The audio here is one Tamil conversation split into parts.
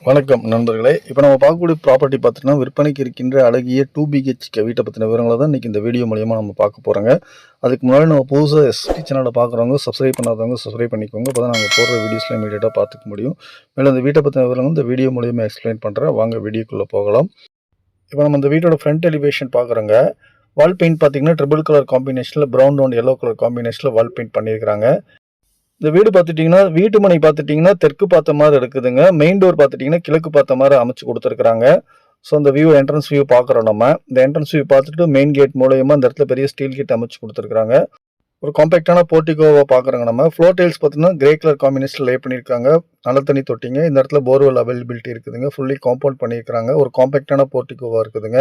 வணக்கம் நண்பர்களே. இப்போ நம்ம பார்க்கக்கூடிய ப்ராப்பர்ட்டி பார்த்தீங்கன்னா விற்பனைக்கு இருக்கின்ற அழகிய டூ பிஹெச்கே வீட்டை பற்றின விவரங்களை தான் இன்றைக்கி இந்த வீடியோ மூலியமாக நம்ம பார்க்க போகிறோங்க அதுக்கு முன்னாடி நம்ம புதுசாக எஸ்பி சேனலை பார்க்குறவங்க சப்ஸ்கிரைப் பண்ணாதவங்க சப்ஸ்கிரைப் பண்ணிக்கோங்க. அப்போ தான் நாங்கள் போடுற வீடியோஸில் இமீடியட்டாக பார்த்துக்க முடியும். மேலும் இந்த வீட்டை பற்றின விவரங்கள் இந்த வீடியோ மூலியமாக எக்ஸ்பிளைன் பண்ணுறேன் வாங்க வீடியோக்குள்ளே போகலாம். இப்போ நம்ம இந்த வீட்டோட ஃப்ரண்ட் எலிவேஷன் பார்க்குறோங்க. வால் பெயிண்ட் பார்த்தீங்கன்னா ட்ரிபிள் கலர் காம்பினேஷனில் ப்ரௌன் அண்ட் எல்லோ கலர் காம்பினேஷனில் வால் பெயிண்ட் பண்ணியிருக்கிறாங்க. இந்த வீடு பார்த்துட்டிங்கன்னா வீட்டு மனை பார்த்துட்டிங்கன்னா தெற்கு பார்த்த மாதிரி இருக்குதுங்க. மெயின் டோர் பார்த்துட்டிங்கன்னா கிழக்கு பார்த்த மாதிரி அமைச்சு கொடுத்துருக்குறாங்க. ஸோ அந்த வியூ என்ட்ரன்ஸ் வியூ பார்க்குறோம் நம்ம. இந்த என்ட்ரன்ஸ் வியூ பார்த்துட்டு மெயின் கேட் மூலயமா அந்த இடத்துல பெரிய ஸ்டீல் கேட் அமைச்சு கொடுத்துருக்குறாங்க. ஒரு காம்பேக்டான போர்ட்டிகோவை பார்க்குறோங்க நம்ம. ஃப்ளோர் டைல்ஸ் பார்த்தீங்கன்னா கிரே கலர் காம்பினேஷன் லே பண்ணியிருக்காங்க. நல்ல தண்ணி தொட்டிங்க. இந்த இடத்துல போர்வெல் அவைலபிலிட்டி இருக்குதுங்க. ஃபுல்லி காம்பவுண்ட் பண்ணியிருக்காங்க ஒரு காம்பேக்டான போர்ட்டிகோவாக இருக்குதுங்க.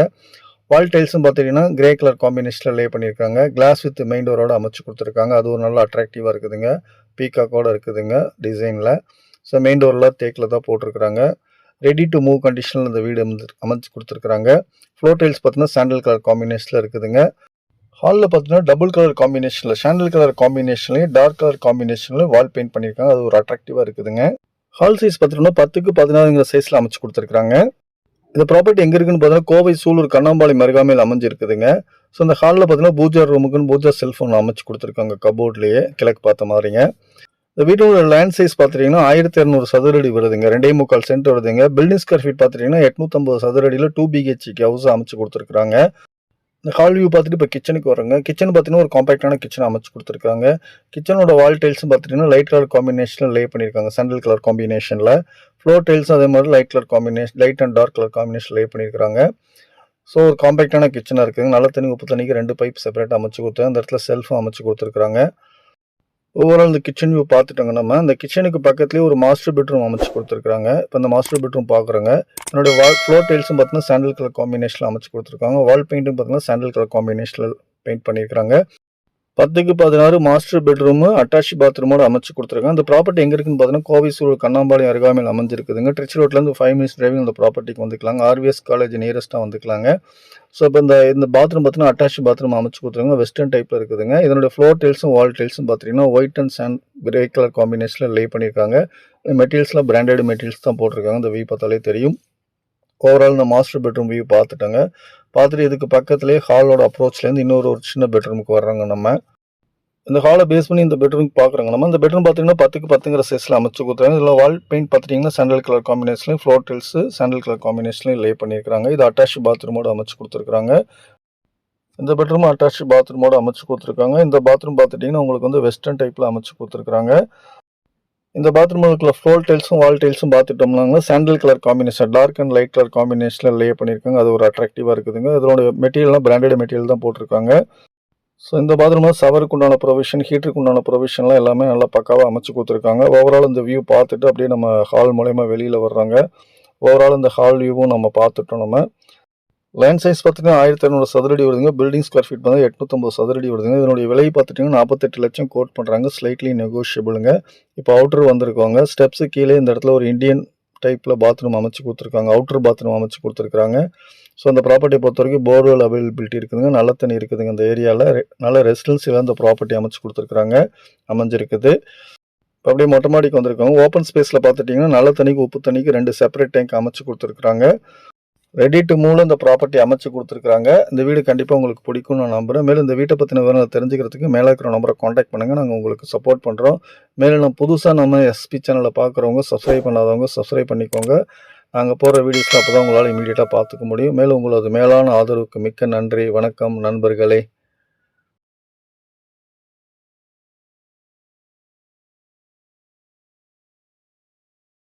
வால் டைல்ஸும் பார்த்தீங்கன்னா கிரே கலர் காம்பினேஷனில் லே பண்ணியிருக்காங்க. கிளாஸ் வித் மெயின் டோரோட அமைச்சு கொடுத்துருக்காங்க. அது ஒரு நல்ல அட்ராக்டிவாக இருக்குதுங்க. பீகாக்கோட இருக்குதுங்க டிசைனில். ஸோ மெயின் டோரில் தேக்கில் தான் போட்டிருக்கிறாங்க. ரெடி டு மூவ் கண்டிஷனில் இந்த வீடு வந்து அமைச்சு கொடுத்துருக்குறாங்க. ஃப்ளோர் டைல்ஸ் பார்த்தீங்கன்னா சாண்டல் கலர் காம்பினேஷனில் இருக்குதுங்க. ஹாலில் பார்த்தீங்கன்னா டபுள் கலர் காம்பினேஷனில் சாண்டல் கலர் காம்பினேஷன்லையும் டார்க் கலர் காம்பினேஷன்லையும் வால் பெயிண்ட் பண்ணியிருக்காங்க. அது ஒரு அட்ராக்டிவாக இருக்குதுங்க. ஹால் சைஸ் பார்த்தீங்கன்னா பத்துக்கு பதினாறுங்கிற சைஸில் அமைச்சு கொடுத்துருக்காங்க இந்த ப்ராப்பர்ட்டி எங்கே இருக்குன்னு பார்த்தீங்கன்னா கோவை சூலூர் கண்ணாம்பாளையம் அருகாமையில் அமைஞ்சிருக்குதுங்க. ஸோ இந்த ஹாலில் பார்த்தீங்கன்னா பூஜா ரூமுக்குன்னு பூஜா செல்ஃபோன் அமைச்சு கொடுத்துருக்காங்க. கபோர்ட்லேயே கிழக்கு பார்த்த மாதிரிங்க. இந்த வீட்டோட லேண்ட் சைஸ் பார்த்துட்டிங்கன்னா ஆயிரத்தி இரநூறு சதுரடி வருதுங்க. ரெண்டே முக்கால் சென்ட் வருதுங்க. பில்டிங் ஸ்கொயர் ஃபீட் பார்த்துட்டிங்கன்னா எட்நூற்றம்பது சதுரடியில் டூ பிஹெச்க்கு ஹவுஸ் அமைச்சு கொடுத்துருக்காங்க இந்த ஹால் வியூ பார்த்துட்டு இப்போ கிச்சனுக்கு வரோங்க கிச்சன் பார்த்தீங்கன்னா ஒரு காம்பாக்டான கிச்சன் அமைச்சு கொடுத்துருக்காங்க. கிச்சனோட வால் டைல்ஸும் பார்த்துட்டிங்கன்னா லைட் கலர் காம்பினேஷனில் லே பண்ணியிருக்காங்க. சாண்டல் கலர் காம்பினேஷனில் ஃப்ளோர் டைல்ஸும் அதே மாதிரி light colour combination light and dark colour combination lay பண்ணியிருக்காங்க ஸோ ஒரு காம்பேக்டான கிச்சனாக இருக்குதுங்க நல்ல தண்ணி உப்பு தண்ணிக்கு ரெண்டு பைப் செப்பரேட்டாக அமைச்சு கொடுத்து அந்த இடத்துல செல்ஃபும் அமைச்சு கொடுத்துருக்குறாங்க. ஓவரால் இந்த கிச்சன் வியூ பார்த்துட்டோங்க நம்ம. இந்த கிச்சனுக்கு பக்கத்துலேயே ஒரு மாஸ்டர் பெட்ரூம் அமைச்சு கொடுத்துருக்காங்க இப்போ இந்த மாஸ்டர் பெட்ரூம் பார்க்குறோங்க. என்னுடைய வால் ஃப்ளோர் டைல்ஸும் பார்த்தீங்கன்னா சாண்டல் கலர் காம்பினேஷனில் அமைச்சு கொடுத்துருக்காங்க. வால் பெயிண்ட்டும் பார்த்தீங்கன்னா சாண்டல் கலர் காம்பினேஷனில் பெயிண்ட் பண்ணியிருக்காங்க பத்துக்கு பதினாறு மாஸ்டர் பெட்ரூமு அட்டாச் பாத்ரூமோட அமைச்சு கொடுத்துருக்காங்க. அந்த ப்ராப்பர்ட்டி எங்கே இருக்குன்னு பார்த்தீங்கன்னா கோவை சூழல் கண்ணாம்பாளையம் அருகாமையில் அமைஞ்சிருக்குதுங்க. ட்ரிச் ரோட்லேருந்து ஃபைவ் மினிட்ஸ் டிரைவிங் அந்த ப்ராப்பர்ட்டிக்கு வந்துக்கலாங்க. ஆர்விஎஸ் காலேஜ் நியரஸ்ட்டாக வந்துக்கலாங்க. ஸோ இப்போ இந்த இந்த பாத்ரூம் பார்த்தீங்கன்னா அட்டாச் பாத்ரூம் அமைச்சு கொடுத்துருங்க வெஸ்டர்ன் டைப்பில் இருக்குதுங்க. இதனுடைய ஃப்ளோர் டைல்ஸும் வால் டைல்ஸும் பார்த்தீங்கன்னா white and sand grey colour காம்பினேஷனில் லே பண்ணியிருக்காங்க. மெட்டீரியல்ஸ்லாம் பிராண்டட் மெட்டீரியல்ஸ் தான் போட்டிருக்காங்க. இந்த வியூ பார்த்தாலே தெரியும். ஓவரால் இந்த மாஸ்டர் பெட்ரூம் வியூ பார்த்துட்டாங்க. பார்த்துட்டு இதுக்கு பக்கத்துலேயே ஹாலோட அப்ரோச்லேருந்து இன்னொரு ஒரு சின்ன பெட்ரூமுக்கு வர்றாங்க நம்ம. இந்த ஹாலை பேஸ் பண்ணி இந்த பெட்ரூம் பார்க்குறாங்க நம்ம. இந்த பெட்ரூம் பார்த்தீங்கன்னா பத்துக்கு பத்துங்கிற சைஸில் அமைச்சு கொடுத்துருக்காங்க. இதில் வால் பெயிண்ட் பார்த்துட்டிங்கன்னா சாண்டல் கலர் காம்பினேஷன்லையும் ஃப்ளோர் டெல்ஸு சாண்டல் கலர் காம்பினேஷன்லையும் லே பண்ணியிருக்காங்க இது அட்டாச் பாத்ரூமோட அமைச்சு கொடுத்துருக்காங்க இந்த பெட்ரூம் அட்டாச் பாத்ரூமோட அமைச்சு கொடுத்துருக்காங்க. இந்த பாத்ரூம் பார்த்துட்டிங்கன்னா உங்களுக்கு வந்து வெஸ்டர்ன் டைப்பில் அமைச்சு கொடுத்துருக்காங்க இந்த பாத்ரூம் இருக்கிற ஃப்ளோர் டைல்ஸும் வால் டைல்ஸும் பார்த்துட்டோம்னாங்க sandal colour combination dark and light colour காம்பினேஷனில் லே பண்ணியிருக்காங்க. அது ஒரு அட்ராக்டிவாக இருக்குதுங்க. இதோட மெட்டீரியல்லாம் பிராண்டட் மெட்டீரியல் தான் போட்டிருக்காங்க. ஸோ இந்த பாத்ரூமில் சவருக்கு உண்டான ப்ரொவிஷன் ஹீட்டருக்கு உண்டான ப்ரொவிஷன்லாம் எல்லாமே நல்லா பக்காவாக அமைச்சு கொடுத்துருக்காங்க. ஓவரால் இந்த வியூ பார்த்துட்டு அப்படியே நம்ம ஹால் மூலயமா வெளியில் வர்றாங்க. ஓவரால் இந்த ஹால் வியூவும் நம்ம பார்த்துட்டோம் நம்ம. லேண்ட் சைஸ் பார்த்தீங்கன்னா ஆயிரத்தி இரநூறு சதுரடி வருதுங்க. பில்டிங் ஸ்கொயர் ஃபீட் வந்து எட்நூற்றம்பது சதுரடி வருதுங்க. இதனுடைய விலை பார்த்துட்டிங்கன்னா நாற்பத்தெட்டு லட்சம் கோட் பண்ணுறாங்க ஸ்லைட்லி நெகோஷியபிளுங்க இப்போ அவுட்ரு வந்திருக்காங்க ஸ்டெப்ஸு கீழே இந்த இடத்துல ஒரு இந்தியன் டைப்பில் பாத்ரூம் அமைச்சு கொடுத்துருக்காங்க. அவுட்டர் பாத்ரூம் அமைச்சு கொடுத்துருக்காங்க ஸோ அந்த ப்ராப்பர்ட்டியை பொறுத்த வரைக்கும் போர்வெல் அவைலபிலிட்டி இருக்குதுங்க. நல்ல தண்ணி இருக்குதுங்க இந்த ஏரியாவில் நல்ல ரெசிடென்சியில் அந்த ப்ராப்பர்ட்டி அமைச்சு கொடுத்துருக்குறாங்க. அமைஞ்சிருக்குது. இப்போ அப்படியே மொட்டை மாடிக்கு வந்திருக்காங்க ஓப்பன் ஸ்பேஸில் பார்த்துட்டிங்கன்னா நல்ல தண்ணிக்கு உப்பு தண்ணிக்கு ரெண்டு செப்பரேட் டேங்க் அமைச்சு கொடுத்துருக்குறாங்க. ரெடி டு மூலம் இந்த ப்ராப்பர்ட்டி அமைச்சு கொடுத்துருக்காங்க இந்த வீடு கண்டிப்பாக உங்களுக்கு பிடிக்கும்னு நான் நம்புகிறேன் மேலும் இந்த வீட்டை பற்றின விவரங்களை தெரிஞ்சுக்கிறதுக்கு மேலே இருக்கிற நம்பரை காண்டாக்ட் பண்ணுங்கள் நாங்கள் உங்களுக்கு சப்போர்ட் பண்ணுறோம் மேலும் நம்ம புதுசாக நம்ம எஸ்பி சேனலை பார்க்குறவங்க சப்ஸ்கிரைப் பண்ணாதவங்க சப்ஸ்கிரைப் பண்ணிக்கோங்க. நாங்கள் போடுற வீடியோஸில் அப்போ தான் உங்களால் இமீடியட்டாக பார்த்துக்க முடியும். மேலும் உங்களது மேலான ஆதரவுக்கு மிக்க நன்றி. வணக்கம் நண்பர்களே.